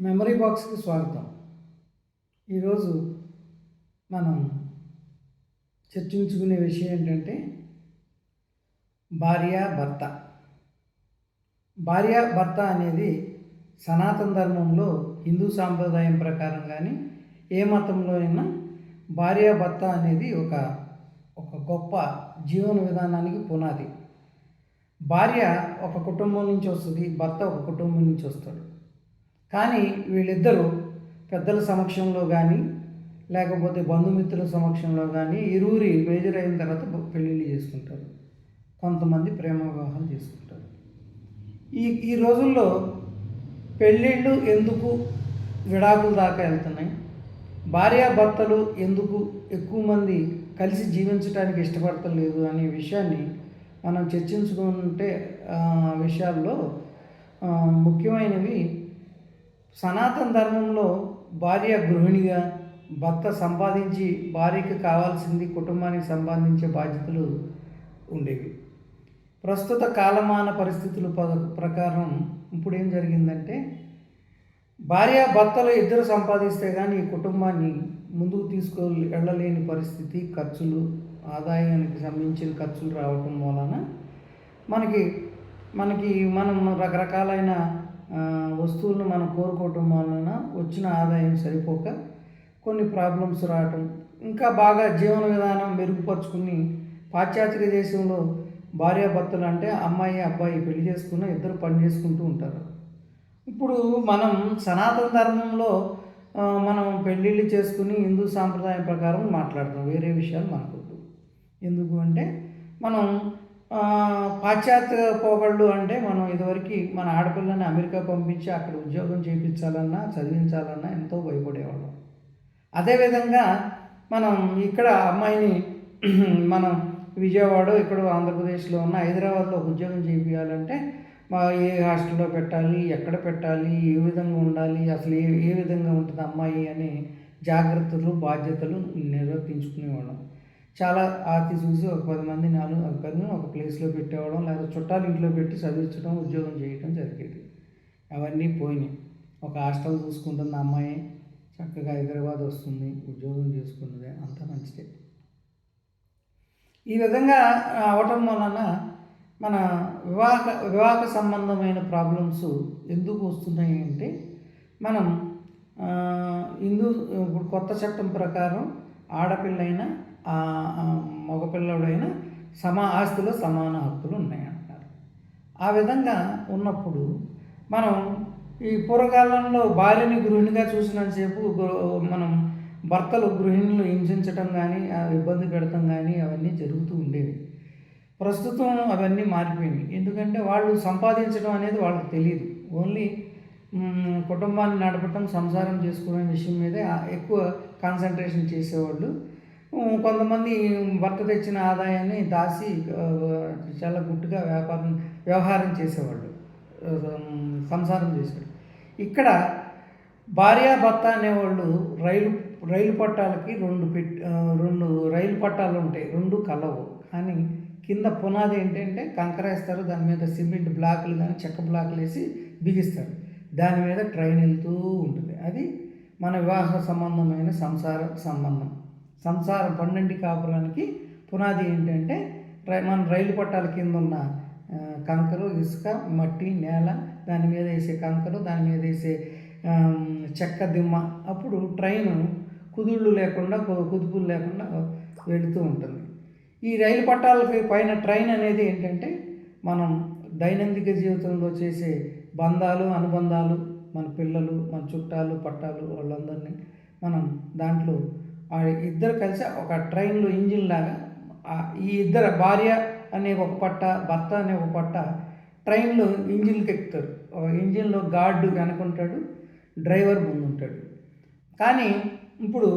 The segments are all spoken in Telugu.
మెమరీ బాక్స్కి స్వాగతం. ఈరోజు మనం చర్చించుకునే విషయం ఏంటంటే భార్య భర్త. భార్య భర్త అనేది సనాతన ధర్మంలో హిందూ సాంప్రదాయం ప్రకారం కానీ ఏ మతంలో అయినా భార్య భర్త అనేది ఒక ఒక గొప్ప జీవన విధానానికి పునాది. భార్య ఒక కుటుంబం నుంచి వస్తుంది భర్త ఒక కుటుంబం నుంచి వస్తాడు. కానీ వీళ్ళిద్దరూ పెద్దల సమక్షంలో కానీ లేకపోతే బంధుమిత్రుల సమక్షంలో కానీ ఇరువురి మేజర్ అయిన తర్వాత పెళ్ళిళ్ళు చేసుకుంటారు. కొంతమంది ప్రేమ వివాహాలు చేసుకుంటారు. ఈ ఈ రోజుల్లో పెళ్ళిళ్ళు ఎందుకు విడాకుల దాకా వెళ్తున్నాయి? భార్యాభర్తలు ఎందుకు ఎక్కువ మంది కలిసి జీవించడానికి ఇష్టపడతలేదు అనే విషయాన్ని మనం చర్చించుకుంటే విషయాల్లో ముఖ్యమైనవి సనాతన ధర్మంలో భార్య గృహిణిగా భర్త సంపాదించి భార్యకి కావాల్సింది కుటుంబానికి సంబంధించే బాధ్యతలు ఉండేవి. ప్రస్తుత కాలమాన పరిస్థితుల ప- ప్రకారం ఇప్పుడు ఏం జరిగిందంటే భార్య భర్తలు ఇద్దరు సంపాదిస్తే కానీ ఈ కుటుంబాన్ని ముందుకు తీసుకు వెళ్ళలేని పరిస్థితి ఖర్చులు ఆదాయానికి సంబంధించిన ఖర్చులు రావటం వలన మనకి మనకి మనం రకరకాలైన వస్తువులను మనం కోరుకోవటం వలన వచ్చిన ఆదాయం సరిపోక కొన్ని ప్రాబ్లమ్స్ రావటం ఇంకా బాగా జీవన విధానం మెరుగుపరుచుకుని పాశ్చాత్య దేశంలో భార్యాభర్తలు అంటే అమ్మాయి అబ్బాయి పెళ్ళి చేసుకున్న ఇద్దరు పని చేసుకుంటూ ఉంటారు. ఇప్పుడు మనం సనాతన ధర్మంలో మనం పెళ్ళిళ్ళు చేసుకుని హిందూ సాంప్రదాయం ప్రకారం మాట్లాడతాం. వేరే విషయాలు మనకొద్దు. ఎందుకు అంటే మనం పాశ్చాత్య పోగళ్ళు అంటే మనం ఇదివరకు మన ఆడపిల్లని అమెరికా పంపించి అక్కడ ఉద్యోగం చేయించాలన్నా చదివించాలన్నా ఎంతో భయపడేవాళ్ళం. అదేవిధంగా మనం ఇక్కడ అమ్మాయిని మనం విజయవాడ ఇక్కడ ఆంధ్రప్రదేశ్లో ఉన్న హైదరాబాద్లో ఉద్యోగం చేయించాలంటే మా ఏ హాస్టల్లో పెట్టాలి ఎక్కడ పెట్టాలి ఏ విధంగా ఉండాలి అసలు ఏ ఏ విధంగా ఉంటుంది అమ్మాయి అనే జాగ్రత్తలు బాధ్యతలు నిర్వర్తించుకునేవాళ్ళం. చాలా ఆర్తి చూసి ఒక పది మంది నాలుగు ఒకరిని ఒక ప్లేస్లో పెట్టేవడం లేదా చుట్టాలు ఇంట్లో పెట్టి చదివించడం ఉద్యోగం చేయడం జరిగేది. అవన్నీ పోయినాయి. ఒక హాస్టల్ చూసుకుంటున్న అమ్మాయి చక్కగా హైదరాబాద్ వస్తుంది ఉద్యోగం చేసుకున్నది అంత మంచిదే. ఈ విధంగా అవటం వలన మన వివాహ వివాహ సంబంధమైన ప్రాబ్లమ్స్ ఎందుకు వస్తున్నాయి అంటే మనం హిందూ ఇప్పుడు కొత్త చట్టం ప్రకారం ఆడపిల్లైనా మగపిల్లడైనా సమా ఆస్తిలో సమాన హక్కులు ఉన్నాయంటారు. ఆ విధంగా ఉన్నప్పుడు మనం ఈ పూర్వకాలంలో భార్యని గృహిణిగా చూసినంతసేపు మనం భర్తలు గృహిణులు హింసించటం కానీ ఇబ్బంది పెడటం కానీ అవన్నీ జరుగుతూ ఉండేవి. ప్రస్తుతం అవన్నీ మారిపోయినాయి. ఎందుకంటే వాళ్ళు సంపాదించడం అనేది వాళ్ళకి తెలియదు ఓన్లీ కుటుంబాన్ని నడపటం సంసారం చేసుకునే విషయం మీదే ఎక్కువ కాన్సన్ట్రేషన్ చేసేవాళ్ళు కొంతమంది భర్త తెచ్చిన ఆదాయాన్ని దాచి చాలా గుట్టుగా వ్యాపారం వ్యవహారం చేసేవాళ్ళు. సంసారం చేసేవాళ్ళు. ఇక్కడ భార్య భర్త అనేవాళ్ళు రైలు రైలు పట్టాలకి రెండు పెట్ రెండు రైలు పట్టాలు ఉంటాయి. రెండు కలవు. కానీ కింద పునాది ఏంటంటే కంకర వేస్తారు. దాని మీద సిమెంట్ బ్లాకులు కానీ చెక్క బ్లాకులు వేసి బిగిస్తారు. దాని మీద ట్రైన్ వెళ్తూ ఉంటుంది. అది మన వివాహ సంబంధమైన సంసార సంబంధం. సంసారం పన్నెండు కాపురానికి పునాది ఏంటంటే రై- మన రైలు పట్టాల కింద ఉన్న కంకరు ఇసుక మట్టి నేల దాని మీద వేసే కంకరు దాని మీద వేసే చెక్క దిమ్మ అప్పుడు ట్రైన్ కుదుళ్ళు లేకుండా కుదుపులు లేకుండా వెళుతూ ఉంటుంది. ఈ రైలు పట్టాలకి పైన ట్రైన్ అనేది ఏంటంటే మనం దైనందిక జీవితంలో చేసే బంధాలు అనుబంధాలు మన పిల్లలు మన చుట్టాలు పట్టాలు వాళ్ళందరినీ మనం దాంట్లో ఇద్దరు కలిసి ఒక ట్రైన్లో ఇంజిన్ లాగా ఈ ఇద్దరు భార్య అనే ఒక పట్ట భర్త అనే ఒక పట్ట ట్రైన్లో ఇంజిన్కి ఎక్కుతారు. ఒక ఇంజిన్లో గార్డు వెనకుంటాడు డ్రైవర్ ముందుంటాడు. కానీ ఇప్పుడు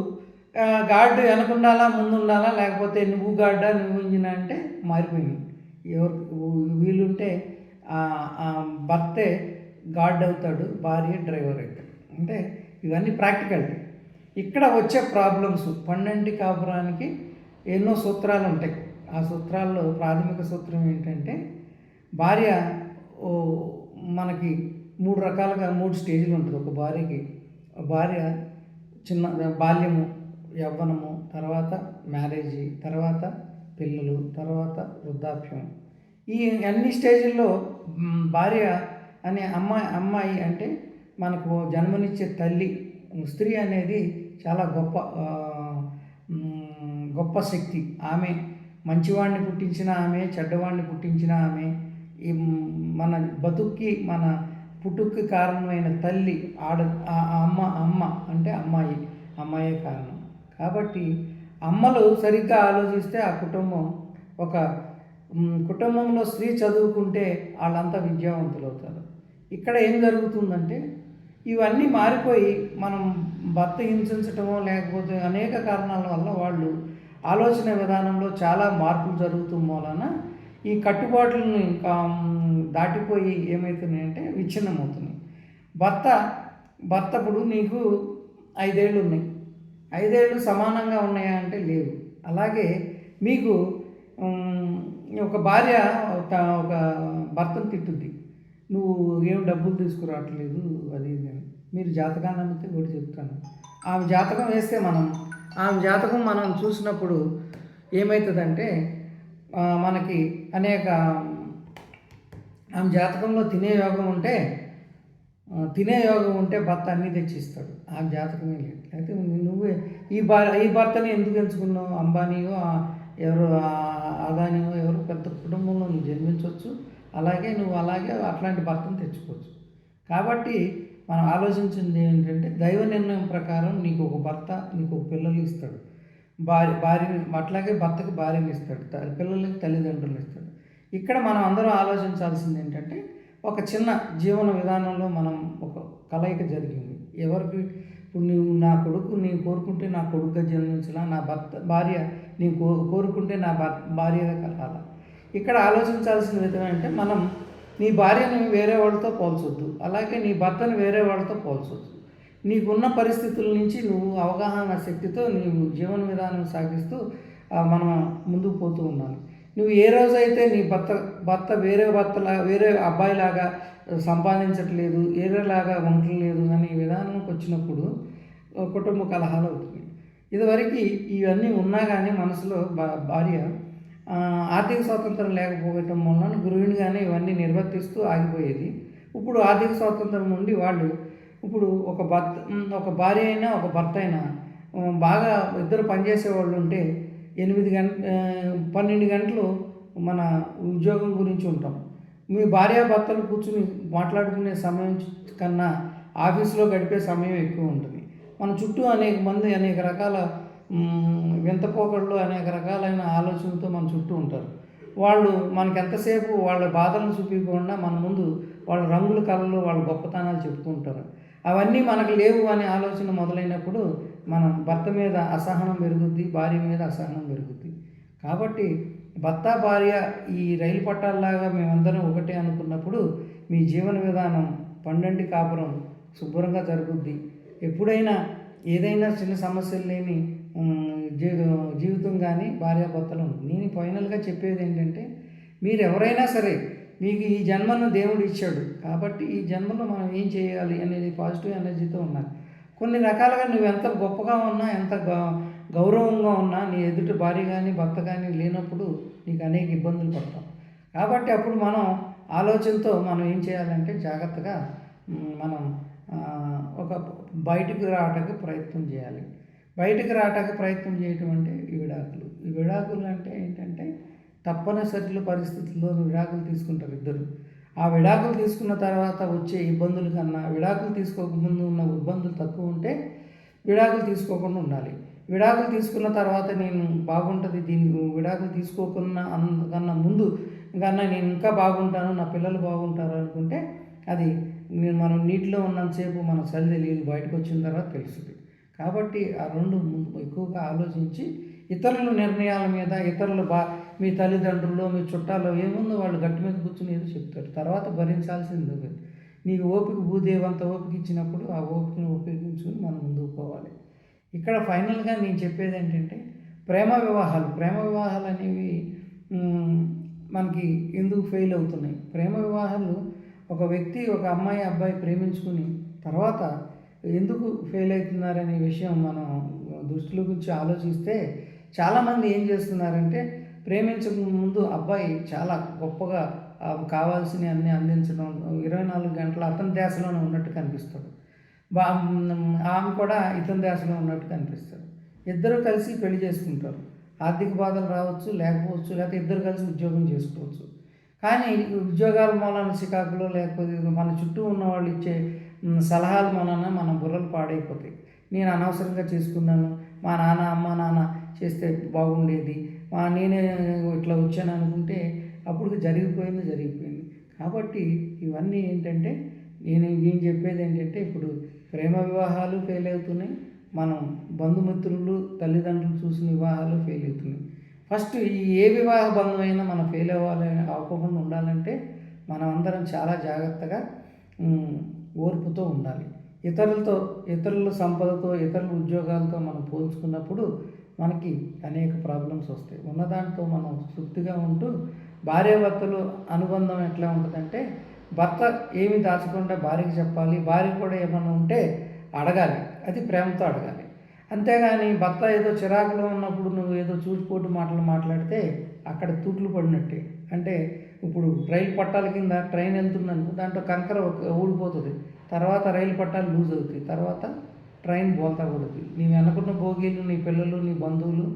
గార్డు వెనకుండాలా ముందు ఉండాలా లేకపోతే నువ్వు గార్డా నువ్వు ఇంజిన్ అంటే మారిపోయింది. ఎవరు వీలుంటే ఆ, భర్తే గార్డ్ అవుతాడు భార్య డ్రైవర్ అవుతాడు. అంటే ఇవన్నీ ప్రాక్టికాలిటీ. ఇక్కడ వచ్చే ప్రాబ్లమ్స్ పన్నెండు కాపురానికి ఎన్నో సూత్రాలు ఉంటాయి. ఆ సూత్రాల్లో ప్రాథమిక సూత్రం ఏంటంటే భార్య ఓ మనకి మూడు రకాలుగా మూడు స్టేజ్లు ఉంటుంది. ఒక భార్యకి భార్య చిన్న బాల్యము యవ్వనము తర్వాత మ్యారేజీ తర్వాత పిల్లలు తర్వాత వృద్ధాప్యం. ఈ అన్ని స్టేజ్ల్లో భార్య అనే అమ్మాయి అమ్మాయి అంటే మనకు జన్మనిచ్చే తల్లి స్త్రీ అనేది చాలా గొప్ప గొప్ప శక్తి. ఆమె మంచివాడిని పుట్టించిన ఆమె చెడ్డవాడిని పుట్టించిన ఆమె ఈ మన బతుక్కి మన పుట్టుక్కి కారణమైన తల్లి ఆడ ఆ అమ్మ అమ్మ అంటే అమ్మాయి. అమ్మాయే కారణం. కాబట్టి అమ్మలు సరిగ్గా ఆలోచిస్తే ఆ కుటుంబం ఒక కుటుంబంలో స్త్రీ చదువుకుంటే వాళ్ళంతా విద్యావంతులు అవుతారు ఇక్కడ ఏం జరుగుతుందంటే ఇవన్నీ మారిపోయి మనం భర్త హింసించటమో లేకపోతే అనేక కారణాల వల్ల వాళ్ళు ఆలోచన విధానంలో చాలా మార్పులు జరుగుతూ మూలన ఈ కట్టుబాట్లని ఇంకా దాటిపోయి ఏమవుతున్నాయంటే విచ్ఛిన్నమవుతున్నాయి. భర్త భర్త ఇప్పుడు నీకు ఐదేళ్ళు ఉన్నాయి ఐదేళ్ళు సమానంగా ఉన్నాయా అంటే లేవు. అలాగే మీకు ఒక భార్య ఒక భర్తను తిట్టుద్ది. నువ్వు ఏం డబ్బులు తీసుకురావట్లేదు అది ఇది అని. మీరు జాతకాన్ని నమ్మితే కూడా చెప్తాను. ఆమె జాతకం వేస్తే మనం ఆమె జాతకం మనం చూసినప్పుడు ఏమవుతుందంటే మనకి అనేక ఆమె జాతకంలో తినే యోగం ఉంటే తినే యోగం ఉంటే భర్త అన్నీ తెచ్చిస్తాడు. ఆమె జాతకమే లేదు. అయితే నువ్వు ఈ భర్ ఈ భర్తని ఎందుకు ఎంచుకున్నావు? అంబానీయో ఎవరు ఆ, ఎవరు పెద్ద కుటుంబంలో నువ్వు జన్మించవచ్చు. అలాగే నువ్వు అలాగే అట్లాంటి భర్తను తెచ్చుకోవచ్చు. కాబట్టి మనం ఆలోచించింది ఏంటంటే దైవ నిర్ణయం ప్రకారం నీకు ఒక భర్త నీకు ఒక పిల్లలు ఇస్తాడు. భార్య భార్యని అట్లాగే భర్తకు భార్యని ఇస్తాడు. త- పిల్లలకి తల్లిదండ్రులు ఇస్తాడు. ఇక్కడ మనం అందరం ఆలోచించాల్సింది ఏంటంటే ఒక చిన్న జీవన విధానంలో మనం ఒక కలయిక జరిగింది. ఎవరికి ఇప్పుడు నువ్వు నా కొడుకు నేను కోరుకుంటే నా కొడుకుగా జన్మించలా? నా భర్త భార్య నేను కో కోరుకుంటే నా భార్యగా కలగాల ఇక్కడ ఆలోచించాల్సిన విధం అంటే మనం నీ భార్యను వేరే వాళ్ళతో పోల్చొద్దు. అలాగే నీ భర్తను వేరే వాళ్ళతో పోల్చొద్దు. నీకున్న పరిస్థితుల నుంచి నువ్వు అవగాహన శక్తితో నీవు జీవన విధానం సాగిస్తూ మనం ముందుకు పోతూ ఉండాలి. నువ్వు ఏ రోజైతే నీ భర్త భర్త వేరే భర్తలా వేరే అబ్బాయిలాగా సంపాదించట్లేదు ఏరేలాగా ఉండట్లేదు అనే విధానంకి వచ్చినప్పుడు కుటుంబ కలహాలు అవుతుంది ఇదివరకు ఇవన్నీ ఉన్నా కానీ మనసులో భార్య ఆర్థిక స్వాతంత్రం లేకపోవటం వలన గృహిణిగానే ఇవన్నీ నిర్వర్తిస్తూ ఆగిపోయేది. ఇప్పుడు ఆర్థిక స్వాతంత్రం ఉండి వాళ్ళు ఇప్పుడు ఒక భర్త ఒక భార్య అయినా ఒక భర్త అయినా బాగా ఇద్దరు పనిచేసే వాళ్ళు ఉంటే ఎనిమిది గంట పన్నెండు గంటలు మన ఉద్యోగం గురించి ఉంటాం. మీ భార్యాభర్తలు కూర్చుని మాట్లాడుకునే సమయం కన్నా ఆఫీసులో గడిపే సమయం ఎక్కువ ఉంటుంది. మన చుట్టూ అనేక మంది అనేక రకాల వింత పోకళ్ళు అనేక రకాలైన ఆలోచనలతో మన చుట్టూ ఉంటారు. వాళ్ళు మనకి ఎంతసేపు వాళ్ళ బాధలను చూపించకుండా మన ముందు వాళ్ళ రంగుల కళలు వాళ్ళ గొప్పతనాలు చెప్పుకుంటారు అవన్నీ మనకు లేవు అనే ఆలోచన మొదలైనప్పుడు మనం భర్త మీద అసహనం పెరుగుద్ది భార్య మీద అసహనం పెరుగుద్ది. కాబట్టి భర్త భార్య ఈ రైలు పట్టాల్లాగా మేమందరం ఒకటే అనుకున్నప్పుడు మీ జీవన విధానం పండంటి కాపురం శుభ్రంగా జరుగుద్ది. ఎప్పుడైనా ఏదైనా చిన్న సమస్యలు లేని జీవితం కానీ భార్యాభర్తలు నేను ఫైనల్గా చెప్పేది ఏంటంటే మీరు ఎవరైనా సరే మీకు ఈ జన్మను దేవుడు ఇచ్చాడు కాబట్టి ఈ జన్మలో మనం ఏం చేయాలి అనేది పాజిటివ్ ఎనర్జీతో ఉన్నారు. కొన్ని రకాలుగా నువ్వు ఎంత గొప్పగా ఉన్నా ఎంత గౌరవంగా ఉన్నా నీ ఎదుటి భార్య కానీ భర్త కానీ లేనప్పుడు నీకు అనేక ఇబ్బందులు పడతాం. కాబట్టి అప్పుడు మనం ఆలోచనతో మనం ఏం చేయాలంటే జాగ్రత్తగా మనం ఒక బయటకు రావడానికి ప్రయత్నం చేయాలి. బయటకు రావడానికి ప్రయత్నం చేయటం అంటే ఈ విడాకులు. ఈ విడాకులు అంటే ఏంటంటే తప్పనిసరి పరిస్థితుల్లో విడాకులు తీసుకుంటారు ఇద్దరు. ఆ విడాకులు తీసుకున్న తర్వాత వచ్చే ఇబ్బందుల కన్నా విడాకులు తీసుకోకముందు ఉన్న ఇబ్బందులు తక్కువ ఉంటే విడాకులు తీసుకోకుండా ఉండాలి. విడాకులు తీసుకున్న తర్వాత నేను బాగుంటుంది దీనికి విడాకులు తీసుకోకున్న కన్నా ముందు కన్నా నేను ఇంకా బాగుంటాను నా పిల్లలు బాగుంటారు అనుకుంటే అది మనం నీటిలో ఉన్నంతసేపు మన చలి తెలియదు బయటకు వచ్చిన తర్వాత తెలుస్తుంది. కాబట్టి ఆ రెండు ముందు ఎక్కువగా ఆలోచించి ఇతరుల నిర్ణయాల మీద ఇతరుల బా మీ తల్లిదండ్రులు మీ చుట్టాలు ఏముందో వాళ్ళు గట్టి మీద కూర్చుని ఏదో చెప్తారు. తర్వాత భరించాల్సింది నీకు ఓపిక భూదేవంత ఓపిక ఇచ్చినప్పుడు ఆ ఓపికను ఉపయోగించుకుని మనం ముందుకు పోవాలి. ఇక్కడ ఫైనల్గా నేను చెప్పేది ఏంటంటే ప్రేమ వివాహాలు. ప్రేమ వివాహాలు అనేవి మనకి ఎందుకు ఫెయిల్ అవుతున్నాయి? ప్రేమ వివాహాలు ఒక వ్యక్తి ఒక అమ్మాయి అబ్బాయి ప్రేమించుకుని తర్వాత ఎందుకు ఫెయిల్ అవుతున్నారనే విషయం మనం దృష్టిలో గురించి ఆలోచిస్తే చాలామంది ఏం చేస్తున్నారంటే ప్రేమించక ముందు అబ్బాయి చాలా గొప్పగా కావాల్సినవి అన్నీ అందించడం ఇరవై నాలుగు గంటలు అతని దేశంలోనే ఉన్నట్టు కనిపిస్తాడు. బా ఆమె కూడా ఇతని దేశంలో ఉన్నట్టు కనిపిస్తాడు. ఇద్దరు కలిసి పెళ్ళి చేసుకుంటారు. ఆర్థిక బాధలు రావచ్చు లేకపోవచ్చు లేకపోతే ఇద్దరు కలిసి ఉద్యోగం చేసుకోవచ్చు. కానీ ఉద్యోగాల మూలాన చికాకులో లేకపోతే మన చుట్టూ ఉన్న వాళ్ళు ఇచ్చే సలహాలు మూలన మన బుర్రలు పాడైపోతాయి. నేను అనవసరంగా చేసుకున్నాను మా నాన్న అమ్మ నాన్న చేస్తే బాగుండేది మా నేనే ఇట్లా వచ్చాను అనుకుంటే అప్పుడు జరిగిపోయింది జరిగిపోయింది. కాబట్టి ఇవన్నీ ఏంటంటే నేను ఏం చెప్పేది ఏంటంటే ఇప్పుడు ప్రేమ వివాహాలు ఫెయిల్ అవుతున్నాయి మనం బంధుమిత్రులు తల్లిదండ్రులు చూసిన వివాహాలు ఫెయిల్ అవుతున్నాయి. ఫస్ట్ ఈ ఏ వివాహ బంధమైనా మనం ఫెయిల్ అవ్వాలి అవ్వకుండా ఉండాలంటే మనం అందరం చాలా జాగ్రత్తగా ఓర్పుతో ఉండాలి. ఇతరులతో ఇతరుల సంపదతో ఇతరుల ఉద్యోగాలతో మనం పోల్చుకున్నప్పుడు మనకి అనేక ప్రాబ్లమ్స్ వస్తాయి. ఉన్నదాంతో మనం తృప్తిగా ఉంటూ భార్యాభర్తలు అనుబంధం ఎట్లా ఉంటుందంటే భర్త ఏమి దాచకుండా భార్యకి చెప్పాలి భార్య కూడా ఏమన్నా ఉంటే అడగాలి. అది ప్రేమతో అడగాలి. అంతేగాని భర్త ఏదో చిరాకులో ఉన్నప్పుడు నువ్వు ఏదో చూసిపోటు మాటలు మాట్లాడితే అక్కడ తూట్లు పడినట్టే. అంటే ఇప్పుడు రైలు పట్టాల కింద ట్రైన్ వెళ్తున్నాను దాంట్లో కంకర ఊడిపోతుంది. తర్వాత రైలు పట్టాలు లూజ్ అవుతాయి. తర్వాత ట్రైన్ బోల్తా పడుతుంది నీ వెనకున్న భోగీలు నీ పిల్లలు నీ బంధువులు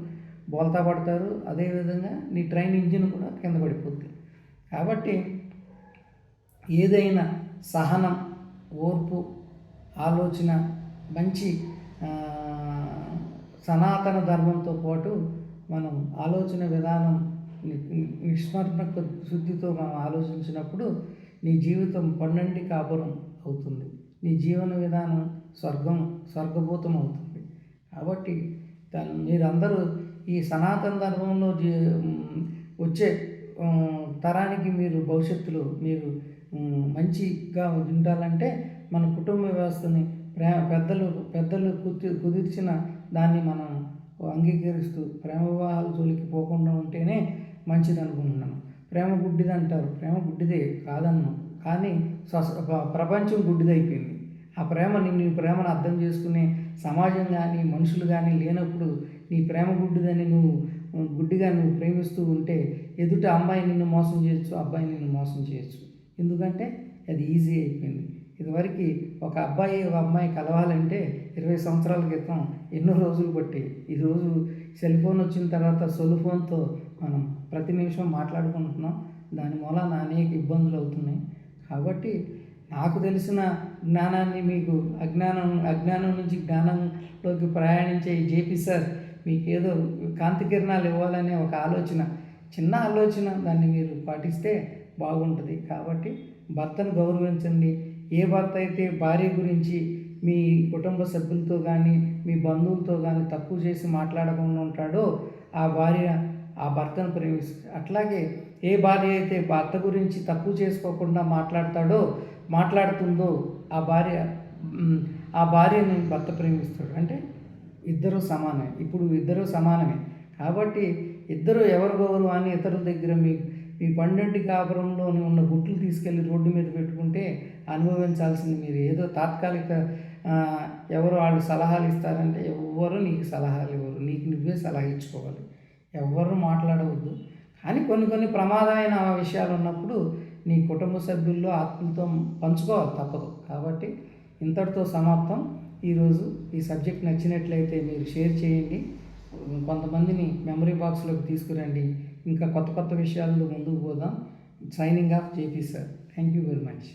బోల్తా పడతారు. అదేవిధంగా నీ ట్రైన్ ఇంజిన్ కూడా కింద పడిపోద్ది. కాబట్టి ఏదైనా సహనం ఓర్పు ఆలోచన మంచి సనాతన ధర్మంతో పాటు మనం ఆలోచన విధానం ని- నిస్మరణ శుద్ధితో మనం ఆలోచించినప్పుడు నీ జీవితం పన్నెండి కాపురం అవుతుంది. నీ జీవన విధానం స్వర్గం స్వర్గభూతం అవుతుంది. కాబట్టి దాని మీరందరూ ఈ సనాతన ధర్మంలో జీ వచ్చే తరానికి మీరు భవిష్యత్తులో మీరు మంచిగా ఉండాలంటే మన కుటుంబ వ్యవస్థని ప్రే పెద్దలు పెద్దలు కుతి కుదిర్చిన దాన్ని మనం అంగీకరిస్తూ ప్రేమ వివాహాల జోలికి పోకుండా ఉంటేనే మంచిది అనుకుంటున్నాను ప్రేమ గుడ్డిది అంటారు. ప్రేమ గుడ్డిదే కాదన్నాం. కానీ సొస- ప్రపంచం గుడ్డిదైపోయింది. ఆ ప్రేమ నీ ప్రేమను అర్థం చేసుకునే సమాజం కానీ మనుషులు కానీ లేనప్పుడు నీ ప్రేమ గుడ్డిదని నువ్వు గుడ్డిగా నువ్వు ప్రేమిస్తూ ఉంటే ఎదుట అమ్మాయి నిన్ను మోసం చేయొచ్చు అబ్బాయి నిన్ను మోసం చేయొచ్చు. ఎందుకంటే అది ఈజీ అయిపోయింది. ఇదివరకు ఒక అబ్బాయి ఒక అమ్మాయి కలవాలంటే ఇరవై సంవత్సరాల క్రితం ఎన్నో రోజులు పట్టి. ఈరోజు సెల్ ఫోన్ వచ్చిన తర్వాత సెల్ ఫోన్తో మనం ప్రతి నిమిషం మాట్లాడుకుంటున్నాం. దాని మూలాన అనేక ఇబ్బందులు అవుతున్నాయి. కాబట్టి నాకు తెలిసిన జ్ఞానాన్ని మీకు అజ్ఞానం అజ్ఞానం నుంచి జ్ఞానంలోకి ప్రయాణించే జేపీ సార్ మీకు ఏదో కాంతి కిరణాలు ఇవ్వాలనే ఒక ఆలోచన చిన్న ఆలోచన దాన్ని మీరు పాటిస్తే బాగుంటుంది. కాబట్టి భర్తను గౌరవించండి. ఏ భర్త అయితే భార్య గురించి మీ కుటుంబ సభ్యులతో కానీ మీ బంధువులతో కానీ తక్కువ చేసి మాట్లాడకుండా ఉంటాడో ఆ భార్య ఆ భర్తను ప్రేమిస్తుంది. అట్లాగే ఏ భార్య అయితే భర్త గురించి తక్కువ చేసుకోకుండా మాట్లాడతాడో మాట్లాడుతుందో ఆ భార్య ఆ భార్యని భర్త ప్రేమిస్తాడు. అంటే ఇద్దరు సమానమే. ఇప్పుడు ఇద్దరు సమానమే. కాబట్టి ఇద్దరు ఎవరి గౌరవాన్ని ఇతరుల దగ్గర మీ మీ పండంటి కాపురంలోనే ఉన్న గుట్లు తీసుకెళ్ళి రోడ్డు మీద పెట్టుకుంటే అనుభవించాల్సింది మీరు. ఏదో తాత్కాలిక ఎవరు వాళ్ళు సలహాలు ఇస్తారంటే ఎవ్వరు నీకు సలహాలు ఇవ్వరు. నీకు నువ్వే సలహా ఇచ్చుకోవాలి. ఎవరు మాట్లాడవద్దు. కానీ కొన్ని కొన్ని ప్రమాదమైన విషయాలు ఉన్నప్పుడు నీ కుటుంబ సభ్యుల్లో ఆత్మలతో పంచుకోవాలి తప్పదు. కాబట్టి ఇంతటితో సమాప్తం. ఈరోజు ఈ సబ్జెక్ట్ నచ్చినట్లయితే మీరు షేర్ చేయండి. కొంతమందిని మెమరీ బాక్స్లోకి తీసుకురండి. ఇంకా కొత్త కొత్త విషయాల్లో ముందుకు పోదాం. Signing off JP sir thank you very much